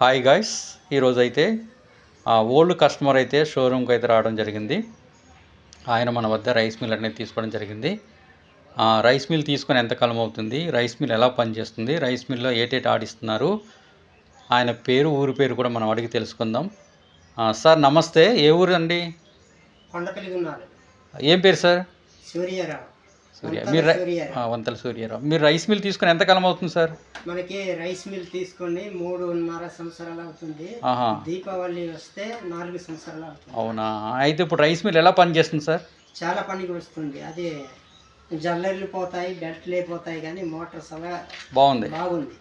Hi guys ఈరోజు అయితే old customer అయితే షోరూమ్కి అయితే రావడం జరిగింది. ఆయన మన వద్ద రైస్ మిల్ అనేది తీసుకోవడం జరిగింది. ఆ, రైస్ మిల్ తీసుకొని ఎంతకాలం అవుతుంది? రైస్ మిల్ ఎలా పనిచేస్తుంది? రైస్ మిల్లో ఏటేటి ఆడిస్తున్నారు ఆయన పేరు ఊరి పేరు కూడా మనం అడిగి తెలుసుకుందాం. ఆ, సార్ నమస్తే ఏ ఊరు అండి ఏం పేరు సార్? సూర్యారావు. సూర్య. మీరు వంతల సూర్యరావు. మీరు రైస్ మిల్ తీసుకొని ఎంతకాలం అవుతుంది సార్? మనకి రైస్ మిల్ తీసుకొని మూడున్నర సంవత్సరాలు అవుతుంది. దీపావళి వస్తే నాలుగు సంవత్సరాలు అవుతుంది. అవునా? అయితే ఇప్పుడు రైస్ మిల్ ఎలా పనిచేస్తుంది సార్? చాలా పనికి వస్తుంది. అది జల్లెర్లు పోతాయి బెల్ట్లు అయిపోతాయి కానీ మోటార్స్ అలా బాగుంది. బాగుంది.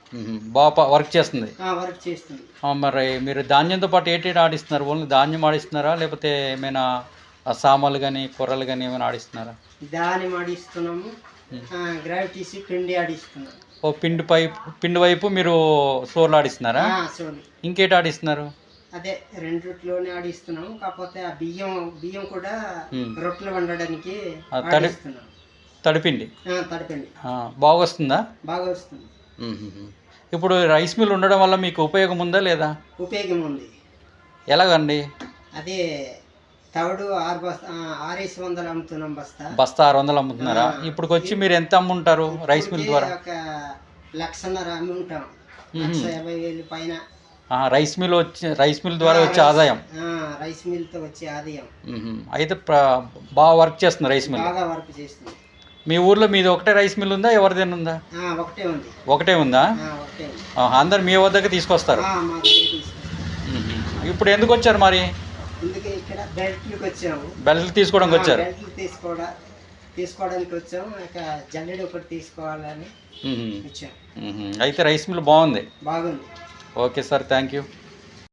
బాగా వర్క్ చేస్తుంది. వర్క్ చేస్తుంది. మరి మీరు ధాన్యంతో పాటు ఏటేటి ఆడిస్తున్నారు? ఓన్లీ ధాన్యం ఆడిస్తున్నారా? లేకపోతే ఏమైనా ఆ సామాన్లు కానీ కూరలు కానీ ఏమైనా ఆడిస్తున్నారా? దాని ఆడిస్తున్నాము గ్రావిటీసి పిండి ఆడిస్తున్నాం. ఓ పిండి పైపు పిండి వైపు మీరు సోర్లు ఆడిస్తున్నారా? ఇంకేటి ఆడిస్తున్నారు? అదే రెండిట్లోనే ఆడిస్తున్నాము కాకపోతే ఆ బియ్యం బియ్యం కూడా. రొట్టెలు వండడానికి తడిపిండి? తడపండి. బాగా వస్తుందా బాగా వస్తుంది. ఇప్పుడు రైస్ మిల్ ఉండడం వల్ల మీకు ఉపయోగం ఉందా లేదా? ఉపయోగం ఉంది. ఎలాగండి? అదే తవుడు ఆరు బస్తా ఆరేసి వందలు అమ్ముతున్నాం బస్తా. బస్తా ఆరు వందలు అమ్ముతున్నారా? ఇప్పుడు వచ్చి మీరు ఎంత అమ్ముంటారు రైస్ మిల్ ద్వారా? ఒక లక్షన్నర అమ్మి ఉంటాం లక్ష యాభై వేలు పైన. రైస్ మిల్ వచ్చి రైస్ మిల్ ద్వారా వచ్చే ఆదాయం. ఆ, రైస్ మిల్తో వచ్చే ఆదాయం. మ్మ్. అయితే ప్ర- బాగా వర్క్ చేస్తుంది రైస్ మిల్. బాగా వర్క్ చేస్తుంది. మీ ఊర్లో మీది ఒకటే రైస్ మిల్ ఉందా ఎవరిదైనా ఉందా? ఆ, ఒకటే ఉంది. ఒకటే ఉందా? ఆ, ఒకటే ఉంది. ఆహా, అందరు మీ వద్దకు తీసుకొస్తారు. ఆ, మా దగ్గర తీసుకొస్తాం మ్మ్. ఇప్పుడు ఎందుకు వచ్చారు మరి? అందుకే ఇక్కడ బెల్ట్లకు వచ్చాము. బెల్ట్ తీసుకోవడానికి వచ్చారు. బెల్ట్లు తీసుకోవడా తీసుకోవడానికి వచ్చాము. ఇక జల్లెడ ఒకటి తీసుకోవాలని. వచ్చాము. అయితే రైస్ మిల్ బాగుంది. బాగుంది. Okay sir thank you.